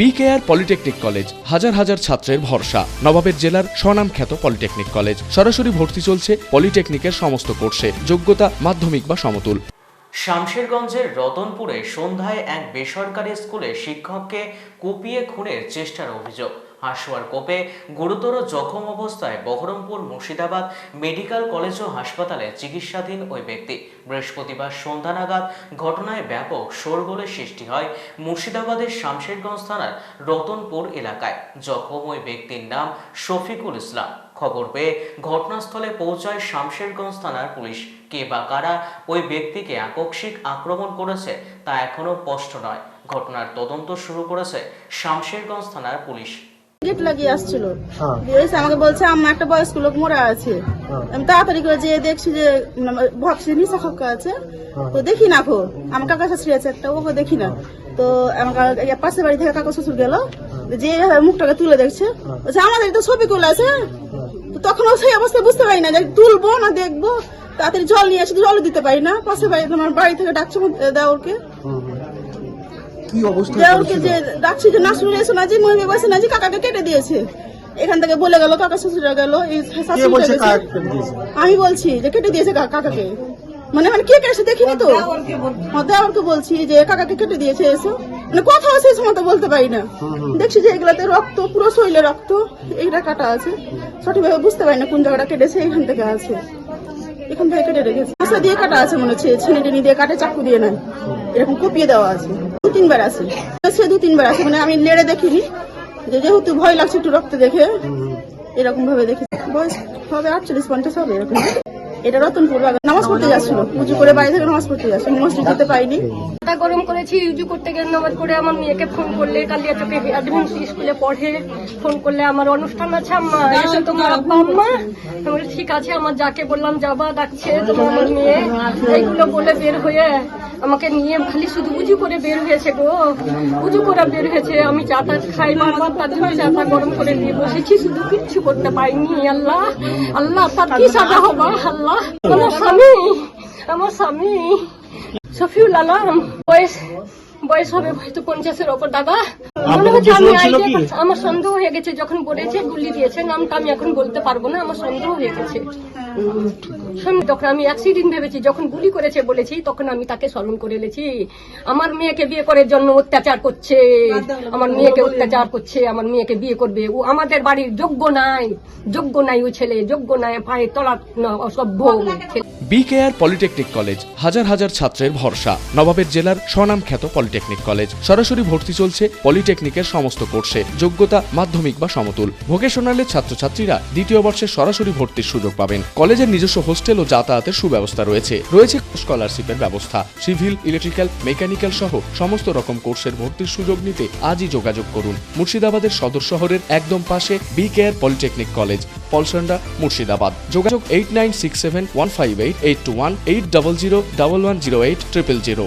BKR polytechnic college হাজার হাজার ছাত্রের ভরসা। নবাবের জেলার স্বনামখ্যাত পলিটেকনিক কলেজ সরাসরি ভর্তি চলছে পলিটেকনিকের সমস্ত কোর্সে। যোগ্যতা মাধ্যমিক বা সমতুল। শামশেরগঞ্জের রতনপুরে সন্ধ্যায় এক বেসরকারি স্কুলে শিক্ষককে কুপিয়ে খুনের চেষ্টার অভিযোগ। হাসুয়ার কোপে গুরুতর জখম অবস্থায় বহরমপুর মুর্শিদাবাদ মেডিকেল কলেজ ও হাসপাতালে চিকিৎসাধীন ওই ব্যক্তি। বৃহস্পতিবার সন্ধ্যা নাগাদ ঘটনায় ব্যাপক শোরগোলের সৃষ্টি হয় মুর্শিদাবাদের শামশেরগঞ্জ থানার রতনপুর এলাকায়। জখম ওই ব্যক্তির নাম শফিকুল ইসলাম। খবর পেয়ে ঘটনাস্থলে পৌঁছায় শামশেরগঞ্জ থানার পুলিশ। কে বা কারা ওই ব্যক্তিকে আকস্মিক আক্রমণ করেছে তা এখনও স্পষ্ট নয়। ঘটনার তদন্ত শুরু করেছে শামশেরগঞ্জ থানার পুলিশ। গেট লাগিয়ে আসছিল। এসে আমাকে বলছে আম্মা একটা বয়স্ক লোক মরা আছে। আমি তাড়াতাড়ি করে যেয়ে দেখছি যে ভাবছি নিশা খক্কা আছে। তো দেখি না খো আমার কাকা শাশুড়ি আছে একটা ওকে দেখি না। তো আমার পাশের বাড়ি থেকে কাকা শ্বশুর গেল যে মুখটাকে তুলে দেখছে বলছে আমাদের তো ছবি করলে আছে তো তখন ও সেই অবস্থায় বুঝতে পারি না যে তুলবো না দেখব। তাড়াতাড়ি জল নিয়ে আসে জলও দিতে পারি না। পাশের বাড়ি তোমার বাড়ি থেকে ডাকছে দেওরকে কি অবস্থা যে ডাকছি যে না যে মহিলা বসে না যে কাকাকে কেটে দিয়েছে। এখান থেকে বলে গেল কাকা শ্বশুরা গেল? আমি বলছি যে কেটে দিয়েছে কা- কাকাকে। মানে মানে কে কেটেছে দেখিনি তো? হ্যাঁ, দেওরকে বলছি যে কাকাকে কেটে দিয়েছে এসে। মানে কোথাও সেই সময় তো বলতে পারি না। দেখছি যে এগুলাতে রক্ত পুরো শরীরে রক্ত এইটা কাটা আছে। সঠিকভাবে বুঝতে পারি না কোন জায়গাটা কেটেছে এখান থেকে আছে। এখান থেকে কেটে রেখেছে। দিয়ে কাটা আছে মনে হচ্ছে ছেনে টেনে দিয়ে কাটে চাকু দিয়ে নেয়। এরকম কপিয়ে দেওয়া আছে। তিনবার আছে। সে দু তিনবার আছে মানে আমি নেড়ে দেখিনি। যে যেহেতু ভয় লাগছে একটু রক্ত দেখে এরকম ভাবে দেখি। বয়স হবে আটচল্লিশ, পঞ্চাশ হবে এরকম। এটা রতনপুর বাগান নামাজ পড়তে যাচ্ছিল। উঁচু করে বাড়ি থেকে নামাজ পড়তে যাচ্ছিল। মসজিদ যেতে পাইনি মাথা গরম করেছি ইউজু করতে গেলে নামাজ পড়ে আমার মেয়েকে ফোন করলে কালিয়া চোখে অ্যাডভান্স স্কুলে পড়ে, ফোন করলে আমার অনুষ্ঠান আছে, আম্মা এসে তোমার আব্বা, আম্মা। আমি ঠিক আছে আমার যাকে বললাম যাবা, ডাকছে তোমার মেয়ে। এইগুলো বলে বের হয়ে আমাকে নিয়ে খালি শুধু উজু করে বের হয়েছে গো। উজু করে বের হয়েছে, আমি চা টা খাই মারবার তার জন্য চা টা গরম করে দিয়ে বসেছি, শুধু কিচ্ছু করতে পাইনি আল্লাহ আল্লাহ, তার কি সাজা হবা, আল্লাহ। আমার স্বামী আমার স্বামী, শফিউল আলম, বয়স বয়স হবে হয়তো পঞ্চাশের ওপর, দাদা। আমার সন্দেহ হয়ে গেছে যখন বলেছে গুলি দিয়েছে নামটা আমি এখন বলতে পারব না আমার সন্দেহ হয়ে গেছে। তখন আমি অ্যাক্সিডেন্ট ভেবেছি যখন গুলি করেছে বলেছি তখন আমি তাকে স্মরণ করে এনেছি। আমার মেয়েকে বিয়ে করার জন্য অত্যাচার করছে। আমার মেয়েকে অত্যাচার করছে আমার মেয়েকে বিয়ে করবে। ও আমাদের বাড়ির যোগ্য নাই যোগ্য নাই ওই ছেলে যোগ্য নাই পায়ে তলা অসভ্য বিকেআর পলিটেকনিক কলেজ হাজার হাজার ছাত্রের ভরসা। নবাবের জেলার স্বনামখ্যাত পলিটেকনিক কলেজ সরাসরি ভর্তি চলছে পলিটেকনিকের সমস্ত কোর্সে যোগ্যতা, মাধ্যমিক বা সমতুল। ভোকেশনালের ছাত্রছাত্রীরা দ্বিতীয় বর্ষে সরাসরি ভর্তির সুযোগ পাবেন। কলেজের নিজস্ব হোস্টেল ও যাতায়াতের সুব্যবস্থা রয়েছে। রয়েছে স্কলারশিপের ব্যবস্থা। সিভিল ইলেকট্রিক্যাল মেকানিক্যাল সহ সমস্ত রকম কোর্সের ভর্তির সুযোগ নিতে আজই যোগাযোগ করুন। মুর্শিদাবাদের সদর শহরের একদম পাশে B care polytechnic college Palsanda, Murshidabad. যোগাযোগ eight nine six seven one five eight eight two one eight double zero double one zero eight triple zero